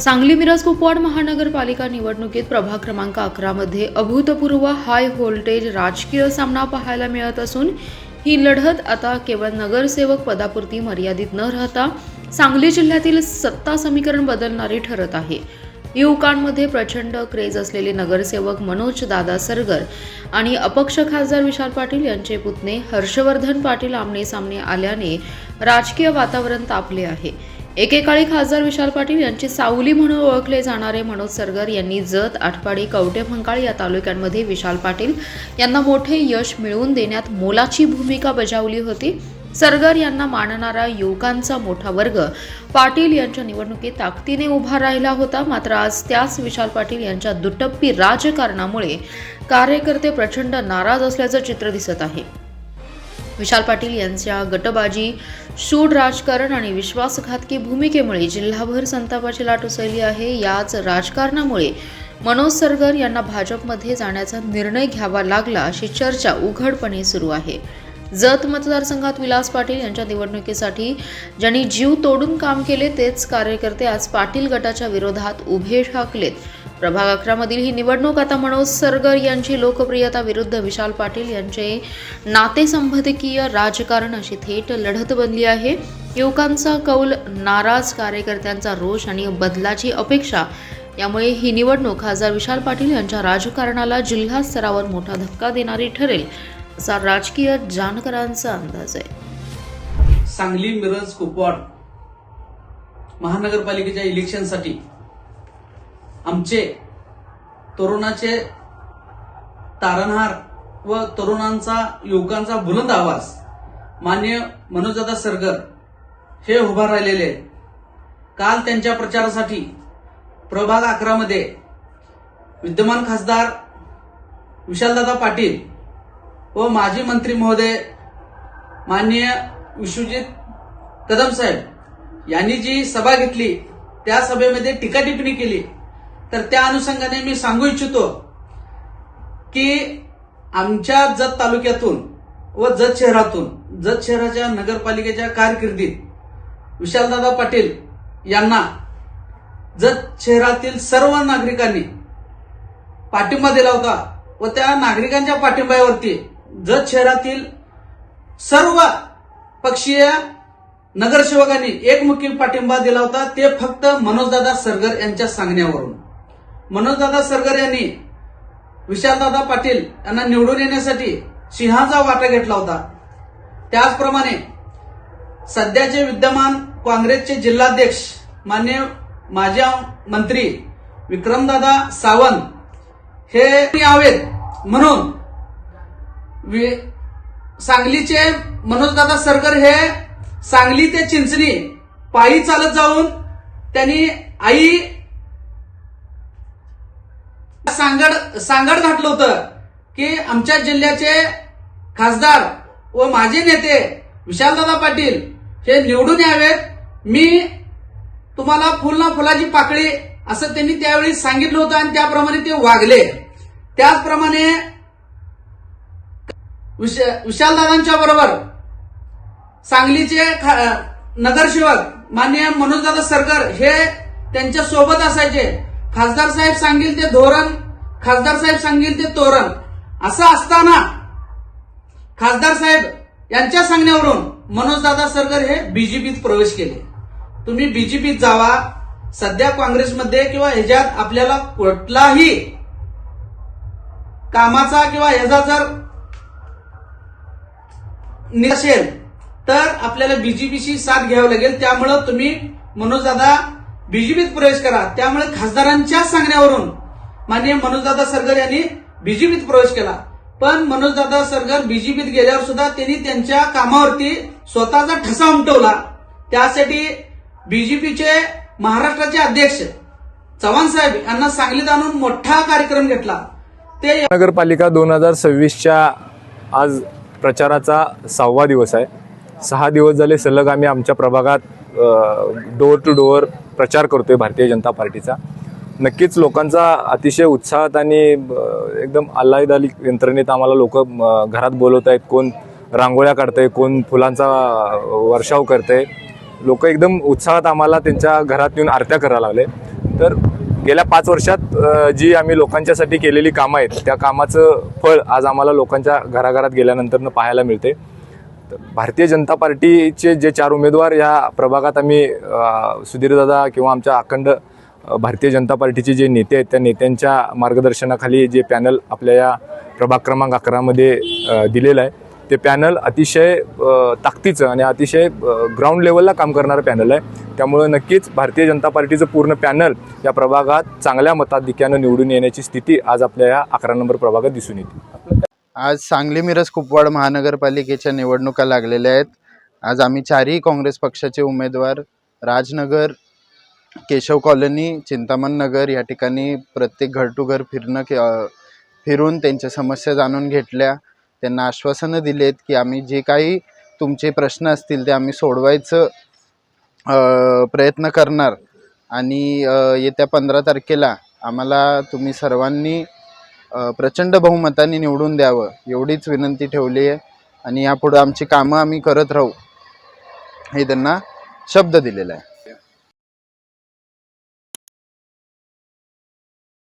सांगली मिरज कुपवाड महानगरपालिका निवडणुकीत प्रभाग क्रमांक अकरामध्ये अभूतपूर्व हाय व्होल्टेज राजकीय सामना पाहायला मिळत असून ही लढत आता केवळ नगरसेवक पदापुरती मर्यादित न राहता सांगली जिल्ह्यातील सत्ता समीकरण बदलणारी ठरत आहे. युवकांमध्ये प्रचंड क्रेज असलेले नगरसेवक मनोज दादा सरगर आणि अपक्ष खासदार विशाल पाटील यांचे पुतणे हर्षवर्धन पाटील आमने सामने आल्याने राजकीय वातावरण तापले आहे. एकेकाळी खासदार विशाल पाटील यांची सावली म्हणून ओळखले जाणारे मनोज सरगर यांनी जत आटपाडी कवटे फंकाळ या तालुक्यांमध्ये विशाल पाटील यांना मोठे यश मिळवून देण्यात मोलाची भूमिका बजावली होती. सरगर यांना मानणारा युवकांचा मोठा वर्ग पाटील यांच्या निवडणुकीत ताकदीने उभा राहिला होता. मात्र आज त्याच विशाल पाटील यांच्या दुटप्पी राजकारणामुळे कार्यकर्ते प्रचंड नाराज असल्याचं चित्र दिसत आहे. विशाल पाटील यांच्या गटबाजी शूड राजकारण आणि विश्वासघातकी भूमिकेमुळे जिल्हाभर संतापाची लाट उसळली आहे. याच राजकारणामुळे मनोज सरगर यांना भाजपमध्ये जाण्याचा निर्णय घ्यावा लागला अशी चर्चा उघडपणे सुरू आहे. जत मतदारसंघात विलास पाटील यांच्या निवडणुकीसाठी ज्यांनी जीव तोडून काम केले तेच कार्यकर्ते आज पाटील गटाच्या विरोधात उभे ठाकलेत. प्रभाग अकरामधील ही निवडणूक आता मनोज सरगर यांची लोकप्रियता विरुद्ध विशाल पाटील यांचे नातेसंबंधकीय राजकारण अशी थेट लढत बनली आहे. युवकांचा कौल नाराज कार्यकर्त्यांचा रोष आणि बदलाची अपेक्षा यामुळे ही निवडणूक खासदार विशाल पाटील यांच्या राजकारणाला जिल्हा स्तरावर मोठा धक्का देणारी ठरेल असा राजकीय जाणकारांचा अंदाज आहे. सांगली मिरज कुपवाड महानगरपालिकेच्या इलेक्शनसाठी आमचे तरुणाचे तारणहार व तरुणांचा युवकांचा बुलंद आवाज. मान्य मनोजदादा सरगर हे उभा राहिलेले. काल त्यांच्या प्रचारासाठी प्रभाग अकरामध्ये विद्यमान खासदार विशालदादा पाटील व माजी मंत्री महोदय माननीय विश्वजित कदम साहेब यांनी जी सभा घेतली त्या सभेमध्ये टीका टिप्पणी केली. तर त्या अनुषंगाने मी सांगू इच्छितो की आमच्या जत तालुक्यातून व जत शहरातून जत शहराच्या नगरपालिकेच्या कारकिर्दीत विशालदादा पाटील यांना जत शहरातील सर्व नागरिकांनी पाठिंबा दिला होता व त्या नागरिकांच्या पाठिंब्यावरती जत शहरातील सर्व पक्षीय नगरसेवकांनी एकमुखी पाठिंबा दिला होता. ते फक्त मनोजदादा सरगर यांच्या सांगण्यावरून. मनोजदादा सरगर यांनी विशालदादा पाटील यांना निवडून येण्यासाठी सिंहाचा वाटा घेतला होता. त्याचप्रमाणे सध्याचे विद्यमान काँग्रेसचे जिल्हाध्यक्ष मान्य माजी मंत्री विक्रमदादा सावंत हे यावेत म्हणून वि- सांगलीचे मनोजदादा सरगर हे सांगली ते चिंचणी पायी चालत जाऊन त्यांनी आई सांगड सांगड घातलं होतं की आमच्या जिल्ह्याचे खासदार व माजी नेते विशालदादा पाटील हे निवडून यावेत. मी तुम्हाला फुल ना फुलाची पाकळी असं त्यांनी त्यावेळी सांगितलं होतं आणि त्याप्रमाणे ते वागले. त्याचप्रमाणे विशालदादांच्या बरोबर सांगलीचे नगरसेवक माननीय मनोजदादा सरकार हे त्यांच्यासोबत असायचे. खासदार साहेब सांगील ते धोरण खासदार साहेब सांगील ते तोरण. असं असताना खासदार साहेब यांच्या सांगण्यावरून मनोजदादा सरगर हे बीजेपीत प्रवेश केले. तुम्ही बीजेपीत जावा. सध्या काँग्रेसमध्ये किंवा ह्याच्यात आपल्याला कुठलाही कामाचा किंवा ह्याचा जर नसेल तर आपल्याला बीजेपीशी साथ घ्यावी लागेल. त्यामुळं तुम्ही मनोजदादा बीजेपीत प्रवेश करा. त्यामुळे खासदारांच्या सांगण्यावरून माननीय मनोजदादा सरगर यांनी बीजेपीत प्रवेश केला. पण मनोजदादा सरगर बीजेपीत गेल्यावर सुद्धा त्यांनी त्यांच्या कामावरती स्वतःचा ठसा उमटवला. त्यासाठी बीजेपीचे महाराष्ट्राचे अध्यक्ष चव्हाण साहेब यांना सांगलीत आणून मोठा कार्यक्रम घेतला. ते नगरपालिका दोन हजार सव्वीसच्या आज प्रचाराचा सहावा दिवस आहे. सहा दिवस झाले सलग आम्ही आमच्या प्रभागात डोअर टू डोअर प्रचार करतोय भारतीय जनता पार्टीचा. नक्कीच लोकांचा अतिशय उत्साहात आणि एकदम आल्हादाली यंत्रणेत आम्हाला लोक घरात बोलवत आहेत कोण रांगोळ्या काढतंय कोण फुलांचा वर्षाव करतंय. लोक एकदम उत्साहात आम्हाला त्यांच्या घरात येऊन आरत्या करायला लागले. तर गेल्या पाच वर्षात जी आम्ही लोकांच्यासाठी केलेली कामं आहेत त्या कामाचं फळ आज आम्हाला लोकांच्या घराघरात गेल्यानंतरनं पाहायला मिळते तर भारतीय जनता पार्टीचे जे चार उमेदवार या प्रभागात आम्ही सुधीरदादा किंवा आमच्या अखंड भारतीय जनता पार्टीचे जे नेते आहेत त्या नेत्यांच्या मार्गदर्शनाखाली जे पॅनल आपल्या या प्रभाग क्रमांक अकरामध्ये दिलेलं आहे ते पॅनल अतिशय ताकदीचं आणि अतिशय ग्राउंड लेवलला काम करणारं पॅनल आहे. त्यामुळं नक्कीच भारतीय जनता पार्टीचं पूर्ण पॅनल या प्रभागात चांगल्या मताधिक्यानं निवडून येण्याची स्थिती आज आपल्या या अकरा नंबर प्रभागात दिसून येते. आज सांगली मिरज कुपवाड महानगरपालिकेच्या निवडणुका लागलेल्या आहेत. आज आम्ही चारही काँग्रेस पक्षाचे उमेदवार राजनगर केशव कॉलनी चिंतामण नगर या ठिकाणी प्रत्येक घर टू घर फिरणं के फिरून त्यांच्या समस्या जाणून घेतल्या. त्यांना आश्वासनं दिलेत की आम्ही जे काही तुमचे प्रश्न असतील ते आम्ही सोडवायचं प्रयत्न करणार. आणि येत्या पंधरा तारखेला आम्हाला तुम्ही सर्वांनी प्रचंड बहुमताने निवडून द्यावं एवढीच विनंती ठेवली आहे. आणि यापुढं आमची कामं आम्ही करत राहू हे त्यांना शब्द दिलेला आहे.